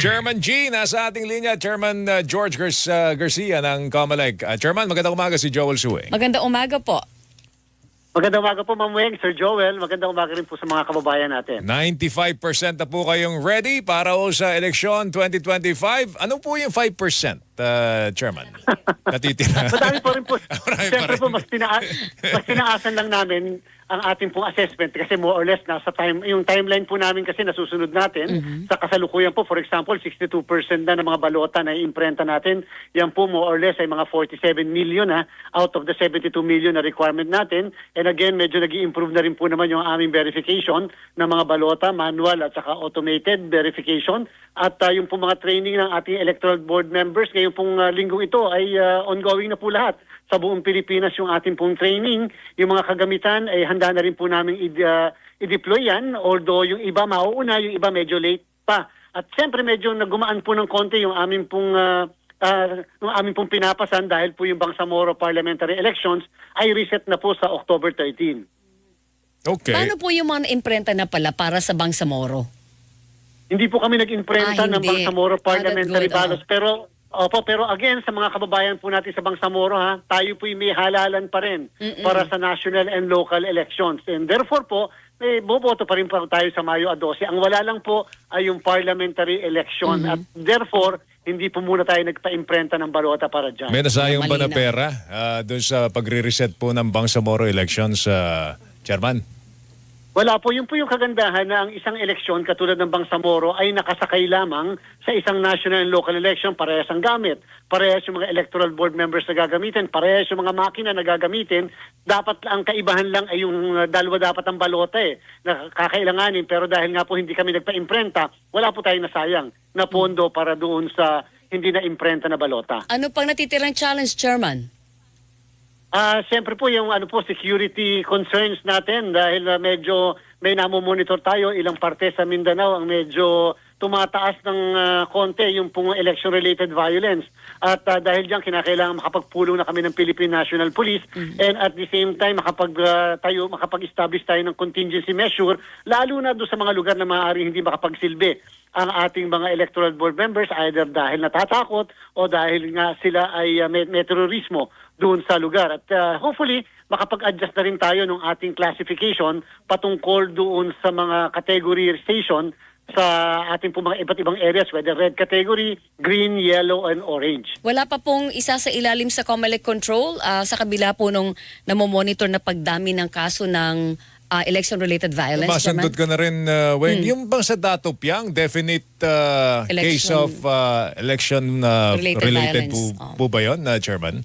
Chairman G, nasa ating linya. Chairman uh, George Gar- uh, Garcia ng Comelec. Uh, Chairman, magandang umaga si Joel Sue. Maganda umaga po. Magandang umaga po, Ma'am Weng, Sir Joel. Magandang umaga rin po sa mga kababayan natin. 95% na po kayong ready para o sa eleksyon 2025. Ano po yung 5%, uh, Chairman? Natitira. Madami po rin po. Marami Siyempre po, mas, tina- mas tinaasan lang namin ang ating pong assessment kasi more or less nasa time, yung timeline po namin kasi nasusunod natin sa kasalukuyan po. For example, 62% na ng mga balota na imprenta natin. Yan po more or less ay mga 47 million ha, out of the 72 million na requirement natin. And again, medyo nag improve na rin po naman yung aming verification ng mga balota, manual at saka automated verification. At uh, yung po mga training ng ating electoral board members ngayong pong uh, linggong ito ay uh, ongoing na po lahat sa buong Pilipinas yung ating pong training. Yung mga kagamitan ay handa na rin po namin i- uh, i-deploy yan. Although yung iba mauuna, yung iba medyo late pa. At siyempre medyo nagumaan po ng konti yung aming pong uh, uh, yung aming pong pinapasan dahil po yung Bangsamoro parliamentary elections ay reset na po sa October 13. Okay. Paano po yung mga imprenta na pala para sa Bangsamoro? Hindi po kami nag-imprenta Ah, ng. Bangsamoro parliamentary good, ballots. Pero Opo, pero again, sa mga kababayan po natin sa Bangsamoro, ha, tayo po may halalan pa rin para sa national and local elections. And therefore po, eh, boboto pa rin po tayo sa Mayo a 12. Ang wala lang po ay yung parliamentary election. At therefore, hindi po muna tayo nagpa-imprenta ng balota para dyan. May nasayang ba na Malinaw. pera uh, doon sa pagre-reset po ng Bangsamoro elections, uh, Chairman? Wala po. Yun po yung kagandahan na ang isang eleksyon katulad ng Bangsamoro ay nakasakay lamang sa isang national and local election. Parehas ang gamit. Parehas yung mga electoral board members na gagamitin. Parehas yung mga makina na gagamitin. Dapat ang kaibahan lang ay yung uh, dalawa dapat ang balota eh. Na kakailanganin. Pero dahil nga po hindi kami nagpa-imprenta, wala po tayong nasayang na pondo para doon sa hindi na imprenta na balota. Ano pang natitirang challenge, Chairman? Ah, siyempre po yung ano po security concerns natin dahil ah, medyo may namo-monitor tayo. Ilang parte sa Mindanao ang medyo tumataas ng ah, konti yung pong election related violence. At ah, dahil diyan kinakailangan makapagpulong na kami ng Philippine National Police. And at the same time makapag ah, tayo makapag-establish tayo ng contingency measure lalo na do sa mga lugar na maaaring hindi makapagsilbi ang ating mga electoral board members either dahil natatakot o dahil nga sila ay uh, may, may terorismo doon sa lugar. At uh, hopefully, makapag-adjust na rin tayo ng ating classification patungkol doon sa mga category station sa ating po mga iba't ibang areas, whether red category, green, yellow, and orange. Wala pa pong isa sa ilalim sa Comelec Control ah, sa kabila po nung namomonitor na pagdami ng kaso ng ah, election-related violence, Masundot Chairman? ka na rin, uh, Weng. Yung bang sa Dato Piang, definite uh, case Election- of uh, election uh, Related related po. Oh. po ba yun, uh, Chairman?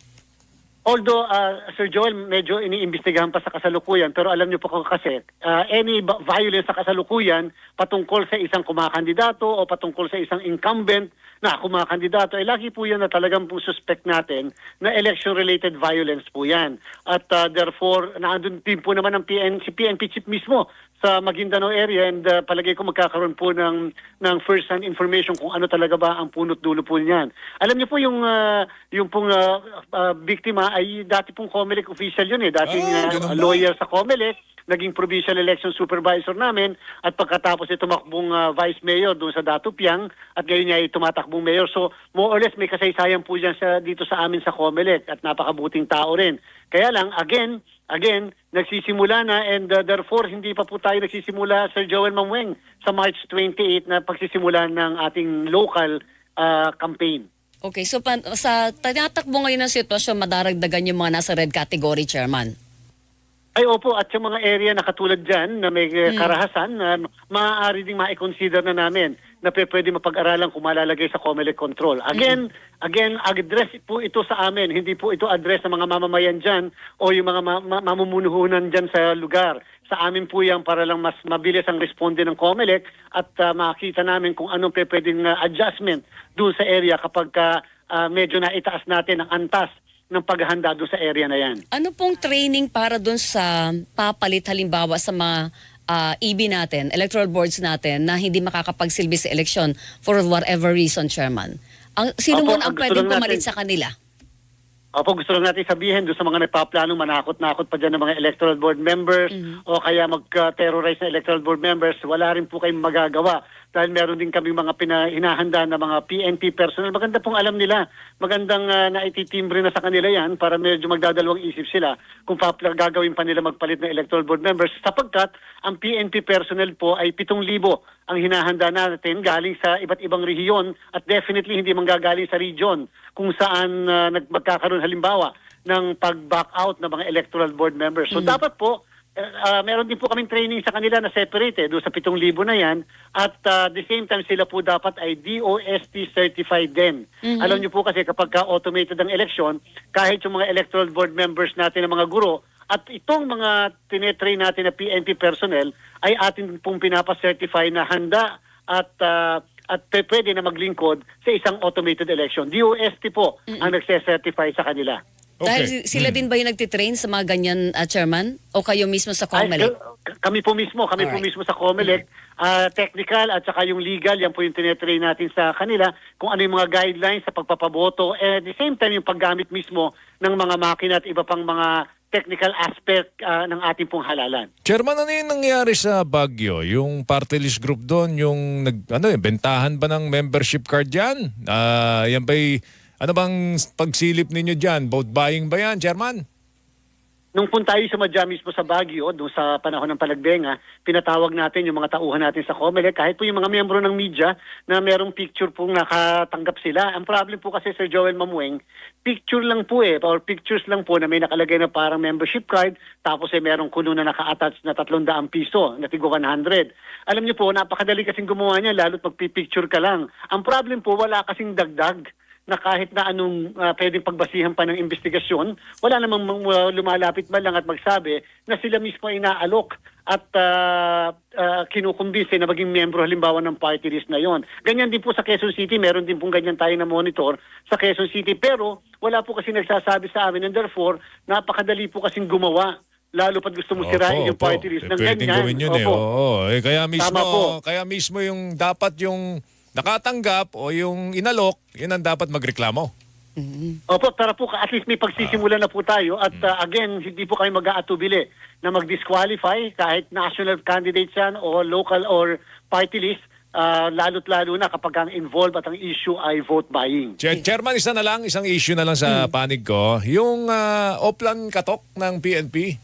Although, uh, Sir Joel, medyo iniimbestigahan pa sa kasalukuyan, pero alam niyo po kasi, uh, any violence sa kasalukuyan patungkol sa isang kumakandidato o patungkol sa isang incumbent na kumakandidato, ay lagi po yan na talagang po suspect natin na election-related violence po yan. At uh, therefore, naandun din po naman ang PN, PNP chief mismo sa Maguindanao area and uh, palagay ko magkakaroon po ng, ng first-hand information kung ano talaga ba ang punot dulo po niyan. Alam niyo po yung, uh, yung pong uh, uh, biktima ay dati pong COMELEC official yun eh. Dating Ah, uh, lawyer sa COMELEC, naging provincial election supervisor namin at pagkatapos ay tumakbong uh, vice mayor doon sa Datupiang at ngayon niya ay tumatakbong mayor. So more or less may kasaysayan po dyan sa, dito sa amin sa COMELEC at napakabuting tao rin. Kaya lang, again, again, nagsisimula na and uh, therefore hindi pa po tayo nagsisimula, Sir Joel Mamweng, sa March 28 na pagsisimula ng ating local uh, campaign. Okay, so pan, sa tinatakbo ngayon ng sitwasyon, madaragdagan yung mga nasa red category, Chairman. Ay opo, at yung mga area na katulad dyan na may uh, karahasan, na maaari ding ma-consider na namin na pwede mapag-aralan kung malalagay sa COMELEC control. Again, again, address po ito sa amin. Hindi po ito address ng mga mamamayan dyan o yung mga ma- ma- mamumunuhunan dyan sa lugar. Sa amin po yan para lang mas mabilis ang responde ng COMELEC at uh, makita namin kung anong pwedeng uh, adjustment doon sa area kapag ka, uh, medyo naitaas natin ang antas ng paghahanda doon sa area na yan. Ano pong training para dun sa papalit halimbawa sa mga ah, EB natin, electoral boards natin na hindi makakapagsilbi sa eleksyon for whatever reason, Chairman? Ang, sino Opo, muna ang pwedeng pumalit natin- sa kanila? Opo, gusto lang natin sabihin doon sa mga nagpaplano, manakot-nakot pa dyan ng mga electoral board members o kaya mag-terrorize na electoral board members, wala rin po kayong magagawa. Dahil meron din kami mga pina- hinahanda na mga PNP personnel. Maganda pong alam nila. Magandang uh, naititimbre na sa kanila yan para medyo magdadalawang isip sila kung pa gagawin pa nila magpalit ng electoral board members sapagkat ang PNP personnel po ay 7,000 ang hinahanda natin galing sa iba't ibang rehiyon at definitely hindi manggagaling sa region kung saan uh, nagmagkakaroon halimbawa ng pag-back out ng mga electoral board members. So dapat po Uh, meron din po kaming training sa kanila na separate eh, doon sa 7,000 na yan. At uh, the same time sila po dapat ay DOST certified din. Alam niyo po kasi kapag ka automated ang election, kahit yung mga electoral board members natin ng mga guro, at itong mga tinetrain natin na PNP personnel ay atin pong pinapa-certify na handa at uh, at pwede na maglingkod sa isang automated election. DOST po ang nagse-certify sa kanila. Dahil Okay. si- sila din ba yung nagtitrain sa mga ganyan, ah, Chairman? O kayo mismo sa Ay, COMELEC? k- kami po mismo, kami po Alright. mismo sa COMELEC, ah, technical at saka yung legal, yan po yung tinetrain natin sa kanila, kung ano yung mga guidelines sa pagpapaboto, and at the same time yung paggamit mismo ng mga makina at iba pang mga technical aspect ah, ng ating pong halalan. Chairman, ano yung nangyari sa Baguio? Yung party list group doon, yung nag, ano, eh, bentahan ba ng membership card yan? Ah, yan ba'y, ano bang pagsilip ninyo dyan? Vote buying ba yan, Chairman? Nung punta tayo sumadya mismo sa Baguio, doon sa panahon ng Palagbenga, pinatawag natin yung mga tauhan natin sa COMELEC, kahit po yung mga miyembro ng media na merong picture pong nakatanggap sila. Ang problem po kasi Sir Joel Mamueng, picture lang po eh, or pictures lang po na may nakalagay na parang membership card, tapos eh merong kuno na naka-attach na 300 piso, na tigo 100. Alam niyo po, napakadali kasing gumawa niya, lalo't magpipicture ka lang. Ang problem po, wala kasing dagdag na kahit na anong ah, pwedeng pagbasihan pa ng investigasyon, wala namang mang- uh, lumalapit man lang at magsabi na sila mismo ay inaalok at uh, uh, kinukumbinse na maging miyembro halimbawa ng party list na yon. Ganyan din po sa Quezon City, meron din pong ganyan tayo na monitor sa Quezon City. Pero wala po kasi nagsasabi sa amin and therefore napakadali po kasing gumawa lalo pat gusto mo sirain yung party list ng Pwedeng ganyan. gawin yun eh. Oo, eh, kaya mismo, kaya mismo yung dapat yung nakatanggap o yung inalok, yun ang dapat magreklamo. Opo, para po at least may pagsisimula na po tayo at uh, again, hindi po kami mag-aatubili na mag-disqualify kahit national candidates yan o local or party list, uh, lalo't lalo na kapag ang involved at ang issue ay vote buying. Chair- Chairman, isa na lang, isang issue na lang sa panig ko. Yung ah, Oplan Katok ng PNP,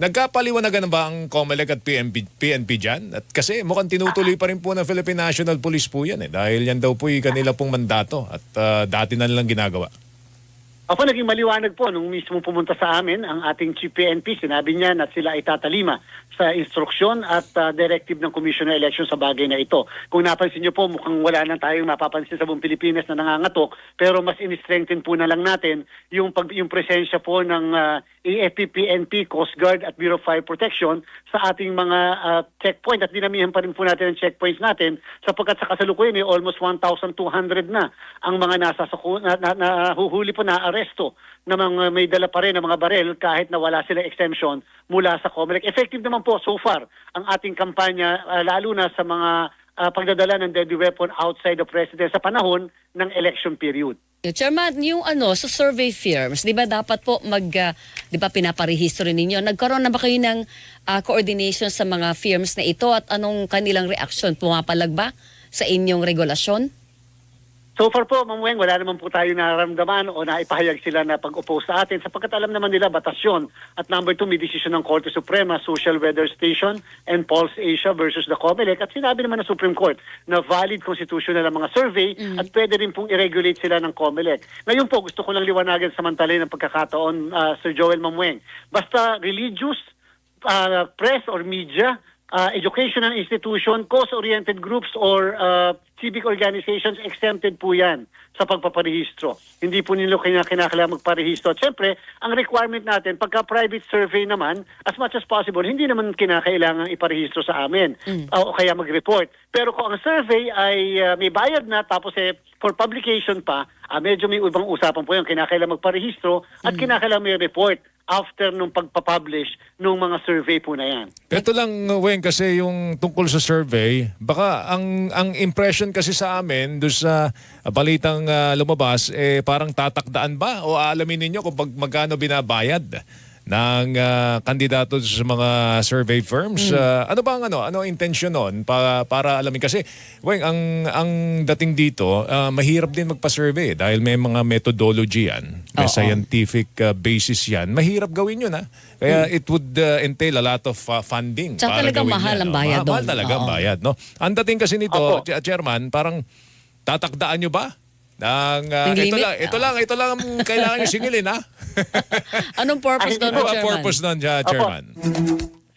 nagkapaliwanagan na ba ang COMELEC at PNP, PNP dyan? At kasi mukhang tinutuloy pa rin po ng Philippine National Police po yan eh. Dahil yan daw po yung kanila pong mandato at ah, dati na nilang ginagawa. Ako naging maliwanag po nung mismo pumunta sa amin ang ating Chief PNP. Sinabi niya na sila ay tatalima sa instruksyon at uh, directive ng Commission on Election sa bagay na ito. Kung napansin niyo po, mukhang wala na tayong mapapansin sa buong Pilipinas na nangangatok, pero mas in-strengthen po na lang natin yung, pag, yung presensya po ng uh, AFP, PNP, Coast Guard at Bureau of Fire Protection sa ating mga uh, checkpoint at dinamihan pa rin po natin ang checkpoints natin sapagkat sa kasalukuyan ay almost 1,200 na ang mga nasa na, na, na, huhuli po na aresto na mga may dala pa rin ng mga barel kahit na wala sila exemption mula sa COMELEC. Effective naman po so far ang ating kampanya uh, lalo na sa mga uh, pagdadala ng deadly weapon outside the president sa panahon ng election period. Chairman, yung ano, sa survey firms, di ba dapat po mag, ah, di ba pinaparehistro ninyo? Nagkaroon na ba kayo ng ah, coordination sa mga firms na ito at anong kanilang reaction? Pumapalag ba sa inyong regulasyon? So far po, Ma'am Weng, wala naman po tayo nararamdaman o naipahayag sila na pag-oppose sa atin sapagkat alam naman nila batasyon. At number two, may desisyon ng Korte Suprema, Social Weather Station and Pulse Asia versus the COMELEC. At sinabi naman ng Supreme Court na valid constitutional ang mga survey at pwede rin pong i-regulate sila ng COMELEC. Ngayon po, gusto ko lang liwanagan samantalay ng pagkakataon, uh, Sir Joel Mamweng. Basta religious, uh, press or media, uh, educational institution, cause-oriented groups or uh, civic organizations, exempted po yan sa pagpaparehistro. Hindi po nila kina kinakailangan magparehistro. At syempre, ang requirement natin, pagka private survey naman, as much as possible, hindi naman kinakailangan iparehistro sa amin uh, o kaya mag-report. Pero kung ang survey ay uh, may bayad na tapos eh, for publication pa, ah, medyo may ibang usapan po yun. Kinakailangan magparehistro at kinakailangan may report after nung pagpapublish nung mga survey po na yan. Ito lang, Weng, kasi yung tungkol sa survey, baka ang ang impression kasi sa amin doon sa balitang ah, lumabas, eh, parang tatakdaan ba? O aalamin ninyo kung pag magkano binabayad ng ah, kandidato sa mga survey firms. Ah, ano ba ang ano? Ano ang intention nun para para alamin kasi weng ang ang dating dito ah, mahirap din magpa-survey dahil may mga methodology yan. May Oo. scientific ah, basis yan. Mahirap gawin yun ha. Kaya it would ah, entail a lot of ah, funding Tsaka para talagang gawin mahal yan, ang no? bayad Ma- Mahal doon. talaga ang Oo. bayad, no? Ang dating kasi nito, Opo. Ch- Chairman, parang tatakdaan nyo ba? Ng, ah, Ng ito lang, ito lang, ito lang ang kailangan nyo singilin, ha? Anong purpose doon, Ano ang Chairman? purpose nun, Cha- Chairman?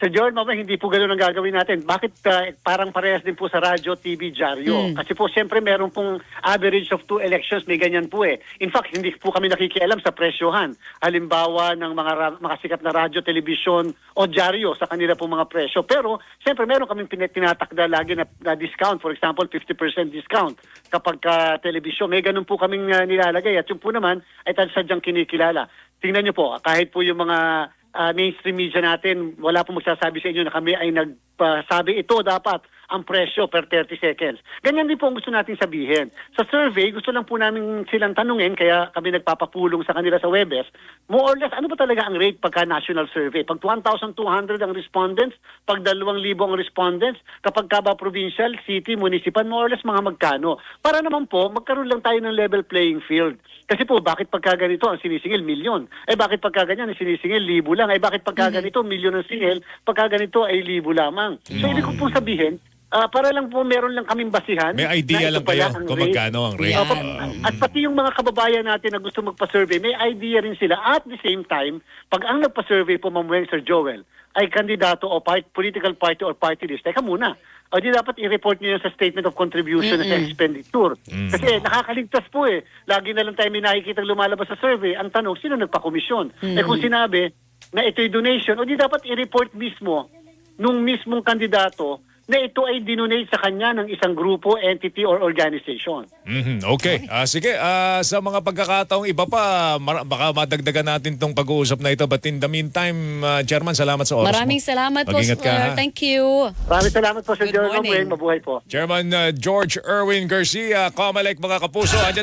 Sir John, mamaya hindi po ganoon ang gagawin natin. Bakit ah, parang parehas din po sa radyo, TV, dyaryo? Kasi po siyempre meron pong average of two elections, may ganyan po eh. In fact, hindi po kami nakikialam sa presyohan. Halimbawa ng mga, mga sikat na radyo, telebisyon o dyaryo sa kanila pong mga presyo. Pero siyempre meron kaming tinatakda lagi na, na discount. For example, 50% discount kapag ka telebisyon. May ganun po kaming ah, nilalagay. At yung po naman ay sadyang kinikilala. Tingnan niyo po, kahit po yung mga ah, mainstream media natin, wala po magsasabi sa inyo na kami ay nagpasabi. Ito dapat ang presyo per 30 seconds. Ganyan din po ang gusto natin sabihin. Sa survey, gusto lang po namin silang tanungin, kaya kami nagpapapulong sa kanila sa Webes, more or less, ano ba talaga ang rate pagka national survey? Pag 1,200 ang respondents, pag 2,000 ang respondents, kapag ka ba provincial, city, municipal, more or less mga magkano? Para naman po, magkaroon lang tayo ng level playing field. Kasi po, bakit pagka ganito ang sinisingil, milyon? Eh bakit pagka ganyan ang sinisingil, libo lang? Eh bakit pagka ganito, milyon ang singil, pagka ganito ay libo lamang? So ibig ko po sabihin, ah, para lang po meron lang kaming basihan. May idea lang kayo kung rate. magkano ang rate. Opo. Um, At pati yung mga kababayan natin na gusto magpa-survey, may idea rin sila. At the same time, pag ang nagpa-survey po, Ma'am Weng, Sir Joel, ay kandidato o part, political party or party list, teka muna. O di dapat i-report nyo yan sa statement of contribution at expenditure. Kasi nakakaligtas po eh. Lagi na lang tayo may nakikita lumalabas sa survey. Ang tanong, sino nagpa-komisyon? Eh kung sinabi na ito'y donation, o di dapat i-report mismo nung mismong kandidato na ito ay dinonate sa kanya ng isang grupo, entity, or organization. Mhm, Okay. Ah, sige, ah, sa mga pagkakataong iba pa, mar- baka madagdagan natin tong pag-uusap na ito. But in the meantime, ah, Chairman, salamat sa oras Maraming mo. salamat po, Mag-ingat ka, sir. ha? Thank you. Maraming salamat po sa Good Joel morning. Mabuhay. Po. Chairman ah, George Erwin Garcia, Comelec, mga kapuso. Andyan